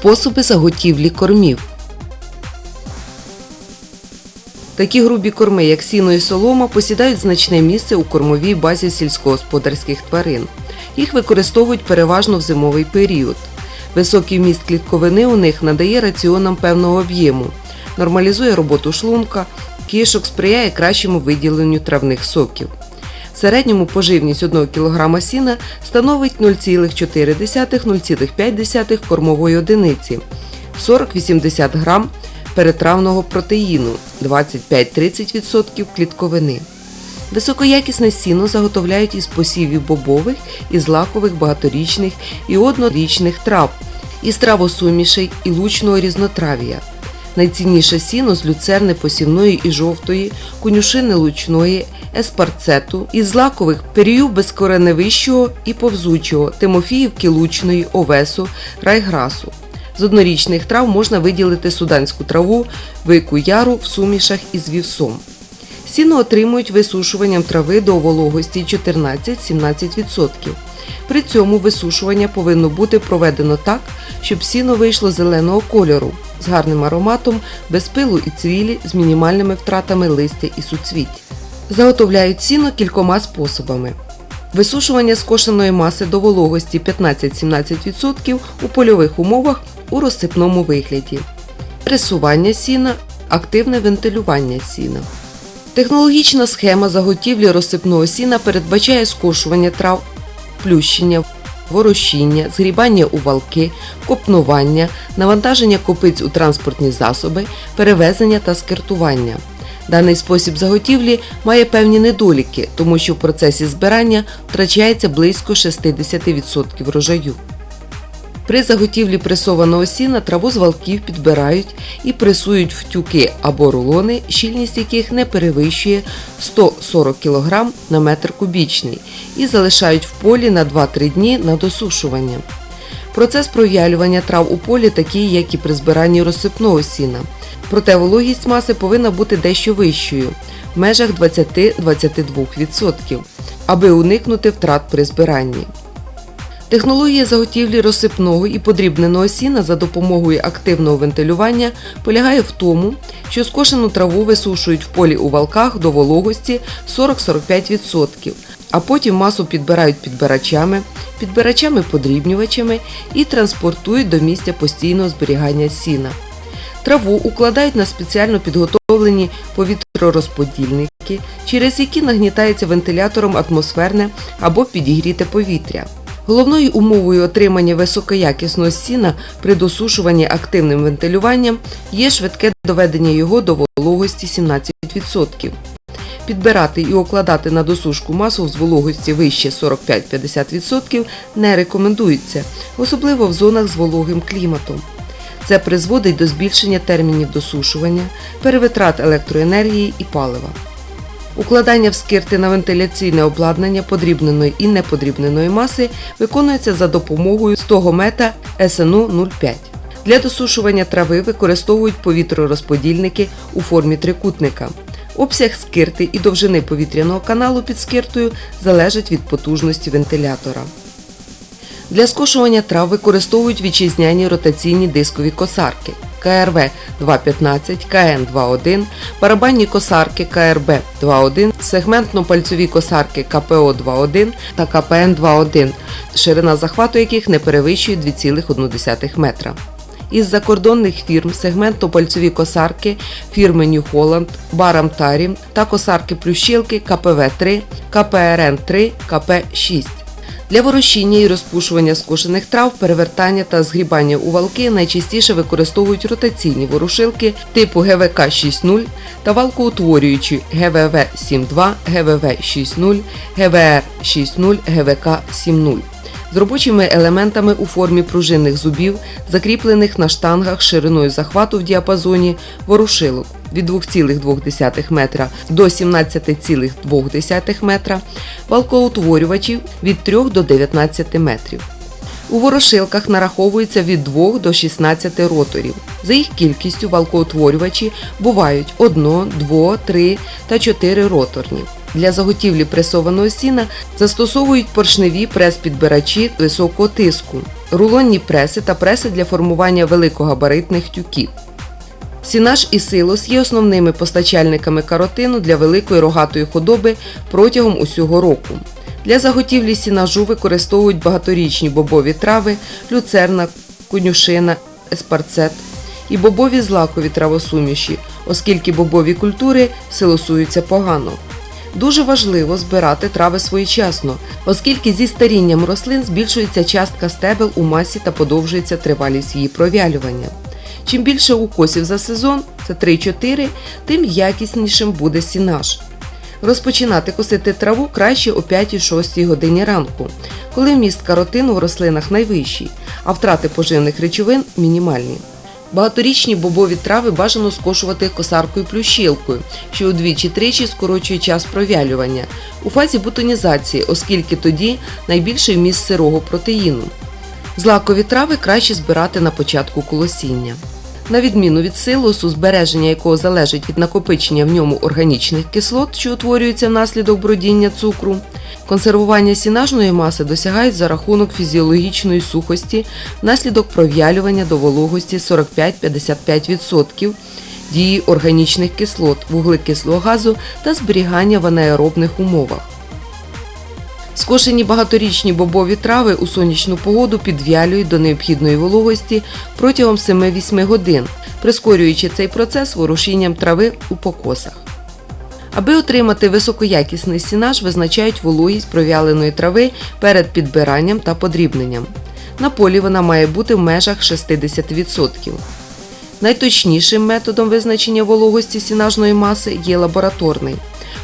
Способи заготівлі кормів. Такі грубі корми, як сіно і солома, посідають значне місце у кормовій базі сільськогосподарських тварин. Їх використовують переважно в зимовий період. Високий вміст клітковини у них надає раціонам певного об'єму, нормалізує роботу шлунка, кишок, сприяє кращому виділенню травних соків. В середньому поживність 1 кг сіна становить 0,4-0,5 кормової одиниці, 40-80 г перетравного протеїну, 25-30% клітковини. Високоякісне сіно заготовляють із посівів бобових і злакових багаторічних і однорічних трав, із травосумішей і лучного різнотрав'я. Найцінніше сіно з люцерни посівної і жовтої, конюшини лучної, еспарцету, із злакових перію безкореневищого і повзучого, тимофіївки лучної, овесу, райграсу. З однорічних трав можна виділити суданську траву, вику яру в сумішах із вівсом. Сіно отримують висушуванням трави до вологості 14-17%. При цьому висушування повинно бути проведено так, щоб сіно вийшло зеленого кольору, з гарним ароматом, без пилу і цвілі, з мінімальними втратами листя і суцвіть. Заготовляють сіно кількома способами. Висушування скошеної маси до вологості 15-17% у польових умовах у розсипному вигляді. Пресування сіна, активне вентилювання сіна. Технологічна схема заготівлі розсипного сіна передбачає скошування трав, плющення, ворощіння, згрібання у валки, копнування, навантаження копиць у транспортні засоби, перевезення та скертування. Даний спосіб заготівлі має певні недоліки, тому що в процесі збирання втрачається близько 60% врожаю. При заготівлі пресованого сіна траву з валків підбирають і пресують в тюки або рулони, щільність яких не перевищує 140 кг на метр кубічний, і залишають в полі на 2-3 дні на досушування. Процес пров'ялювання трав у полі такий, як і при збиранні розсипного сіна. Проте вологість маси повинна бути дещо вищою в межах 20-22%, аби уникнути втрат при збиранні. Технологія заготівлі розсипного і подрібненого сіна за допомогою активного вентилювання полягає в тому, що скошену траву висушують в полі у валках до вологості 40-45%, а потім масу підбирають підбирачами, підбирачами-подрібнювачами і транспортують до місця постійного зберігання сіна. Траву укладають на спеціально підготовлені повітророзподільники, через які нагнітається вентилятором атмосферне або підігріте повітря. Головною умовою отримання високоякісного сіна при досушуванні активним вентилюванням є швидке доведення його до вологості 17%. Підбирати і укладати на досушку масу з вологості вище 45-50% не рекомендується, особливо в зонах з вологим кліматом. Це призводить до збільшення термінів досушування, перевитрат електроенергії і палива. Укладання в скирти на вентиляційне обладнання подрібненої і неподрібненої маси виконується за допомогою стогомета СНУ 05. Для досушування трави використовують повітророзподільники у формі трикутника. Обсяг скирти і довжини повітряного каналу під скиртою залежить від потужності вентилятора. Для скошування трав використовують вітчизняні ротаційні дискові косарки КРВ 215, КН 21, барабанні косарки КРБ 21, сегментно-пальцові косарки КПО 21 та КПН 21, ширина захвату яких не перевищує 2,1 метра. Із закордонних фірм сегментно-пальцові косарки фірми New Holland, Барам Тарім та косарки плющилки КПВ-3, КПРН-3, КП-6. Для ворощіння і розпушування скошених трав, перевертання та згрібання у валки найчастіше використовують ротаційні ворушилки типу ГВК 6.0 та валкоутворюючі ГВВ 7.2, ГВВ 6.0, ГВР 6.0, ГВК 7.0 з робочими елементами у формі пружинних зубів, закріплених на штангах шириною захвату в діапазоні ворушилок від 2,2 метра до 17,2 метра, валкоутворювачів від 3 до 19 метрів. У ворошилках нараховується від 2 до 16 роторів. За їх кількістю валкоутворювачі бувають 1, 2, 3 та 4 роторні. Для заготівлі пресованого сіна застосовують поршневі прес-підбирачі високого тиску. рулонні преси та преси для формування великогабаритних тюків. Сінаж і силос є основними постачальниками каротину для великої рогатої худоби протягом усього року. Для заготівлі сінажу використовують багаторічні бобові трави, люцерна, конюшина, еспарцет і бобові злакові травосуміші, оскільки бобові культури силосуються погано. Дуже важливо збирати трави своєчасно, оскільки зі старінням рослин збільшується частка стебел у масі та подовжується тривалість її провялювання. Чим більше укосів за сезон, це 3-4, тим якіснішим буде сінаж. Розпочинати косити траву краще о 5-6 годині ранку, коли вміст каротину в рослинах найвищий, а втрати поживних речовин мінімальні. Багаторічні бобові трави бажано скошувати косаркою-плющилкою, що удвічі-тричі скорочує час провялювання у фазі бутонізації, оскільки тоді найбільший вміст сирого протеїну. Злакові трави краще збирати на початку колосіння. На відміну від силосу, збереження якого залежить від накопичення в ньому органічних кислот, що утворюються внаслідок бродіння цукру, консервування сінажної маси досягають за рахунок фізіологічної сухості внаслідок пров'ялювання до вологості 45-55% дії органічних кислот, вуглекислого газу та зберігання в анаеробних умовах. Скошені багаторічні бобові трави у сонячну погоду підв'ялюють до необхідної вологості протягом 7-8 годин, прискорюючи цей процес ворушінням трави у покосах. Аби отримати високоякісний сінаж, визначають вологість провяленої трави перед підбиранням та подрібненням. На полі вона має бути в межах 60%. Найточнішим методом визначення вологості сінажної маси є лабораторний.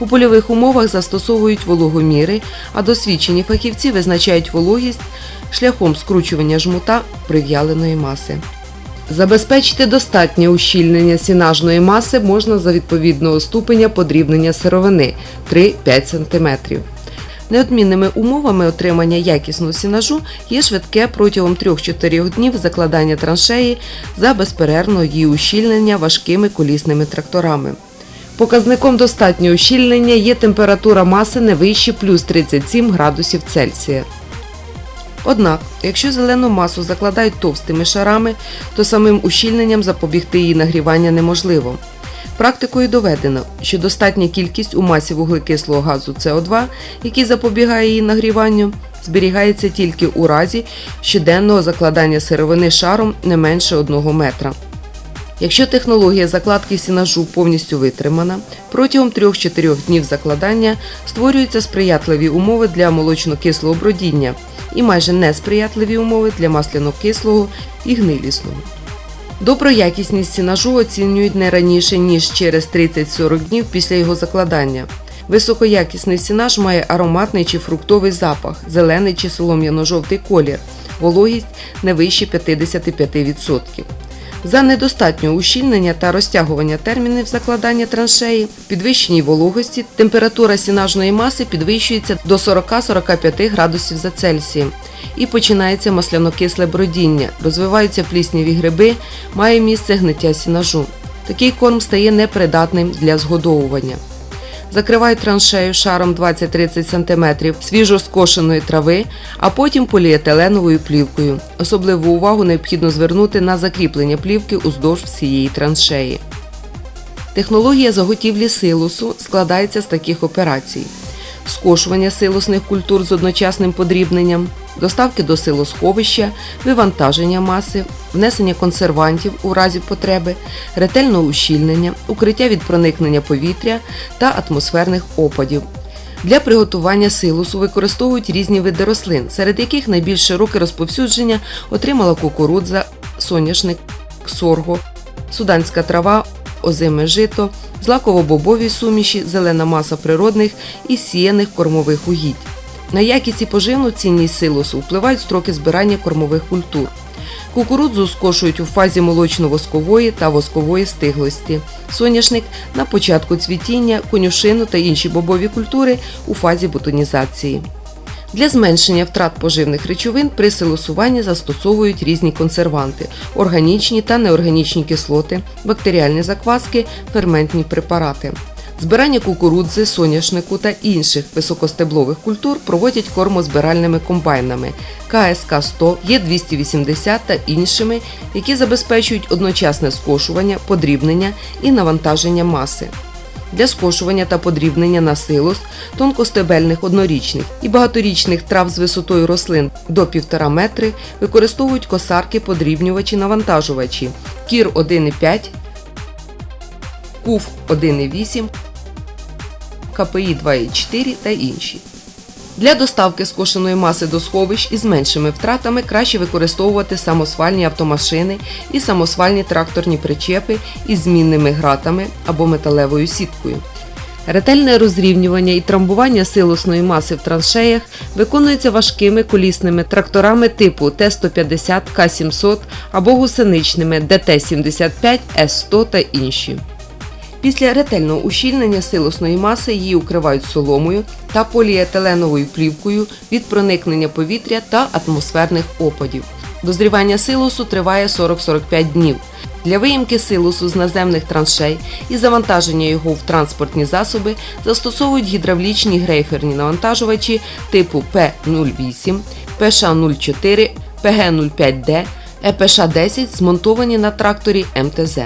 У польових умовах застосовують вологоміри, а досвідчені фахівці визначають вологість шляхом скручування жмута прив'яленої маси. Забезпечити достатнє ущільнення сінажної маси можна за відповідного ступеня подрібнення сировини 3-5 см. Неодмінними умовами отримання якісного сінажу є швидке протягом 3-4 днів закладання траншеї за безперервного її ущільнення важкими колісними тракторами. Показником достатнього ущільнення є температура маси не вище плюс 37 градусів Цельсія. Однак, якщо зелену масу закладають товстими шарами, то самим ущільненням запобігти її нагрівання неможливо. Практикою доведено, що достатня кількість у масі вуглекислого газу СО2, який запобігає її нагріванню, зберігається тільки у разі щоденного закладання сировини шаром не менше 1 метра. Якщо технологія закладки сінажу повністю витримана, протягом 3-4 днів закладання створюються сприятливі умови для молочно-кислого бродіння і майже несприятливі умови для масляно-кислого і гнилісного. Добру якісність сінажу оцінюють не раніше, ніж через 30-40 днів після його закладання. Високоякісний сінаж має ароматний чи фруктовий запах, зелений чи солом'яно-жовтий колір, вологість не вище 55%. За недостатнього ущільнення та розтягування термінів закладання траншеї, підвищеній вологості, температура сінажної маси підвищується до 40-45 градусів за Цельсієм і починається масляно-кисле бродіння, розвиваються плісніві гриби, має місце гниття сінажу. Такий корм стає непридатним для згодовування. Закривають траншею шаром 20-30 см свіжо скошеної трави, а потім поліетиленовою плівкою. Особливу увагу необхідно звернути на закріплення плівки уздовж всієї траншеї. Технологія заготівлі силосу складається з таких операцій: скошування силосних культур з одночасним подрібненням, доставки до силосховища, вивантаження маси, внесення консервантів у разі потреби, ретельного ущільнення, укриття від проникнення повітря та атмосферних опадів. Для приготування силосу використовують різні види рослин, серед яких найбільш широке розповсюдження отримала кукурудза, соняшник, сорго, суданська трава, озиме жито, злаково-бобові суміші, зелена маса природних і сіяних кормових угідь. На якість і поживну цінність силосу впливають строки збирання кормових культур. Кукурудзу скошують у фазі молочно-воскової та воскової стиглості, соняшник на початку цвітіння, конюшину та інші бобові культури у фазі бутонізації. Для зменшення втрат поживних речовин при силосуванні застосовують різні консерванти, органічні та неорганічні кислоти, бактеріальні закваски, ферментні препарати. Збирання кукурудзи, соняшнику та інших високостеблових культур проводять кормозбиральними комбайнами КСК-100, Є280 та іншими, які забезпечують одночасне скошування, подрібнення і навантаження маси. Для скошування та подрібнення на силос тонкостебельних однорічних і багаторічних трав з висотою рослин до 1,5 метри використовують косарки, подрібнювачі, навантажувачі Кір 1,5, КУФ 1,8, КПІ 2,4 та інші. Для доставки скошеної маси до сховищ із меншими втратами краще використовувати самосвальні автомашини і самосвальні тракторні причепи із змінними гратами або металевою сіткою. Ретельне розрівнювання і трамбування силосної маси в траншеях виконується важкими колісними тракторами типу Т-150, К-700 або гусеничними ДТ-75, С-100 та інші. Після ретельного ущільнення силосної маси її укривають соломою та поліетиленовою плівкою від проникнення повітря та атмосферних опадів. Дозрівання силосу триває 40-45 днів. Для виїмки силосу з наземних траншей і завантаження його в транспортні засоби застосовують гідравлічні грейферні навантажувачі типу П-08, ПШ-04, ПГ-05Д, ЕПШ-10 змонтовані на тракторі МТЗ.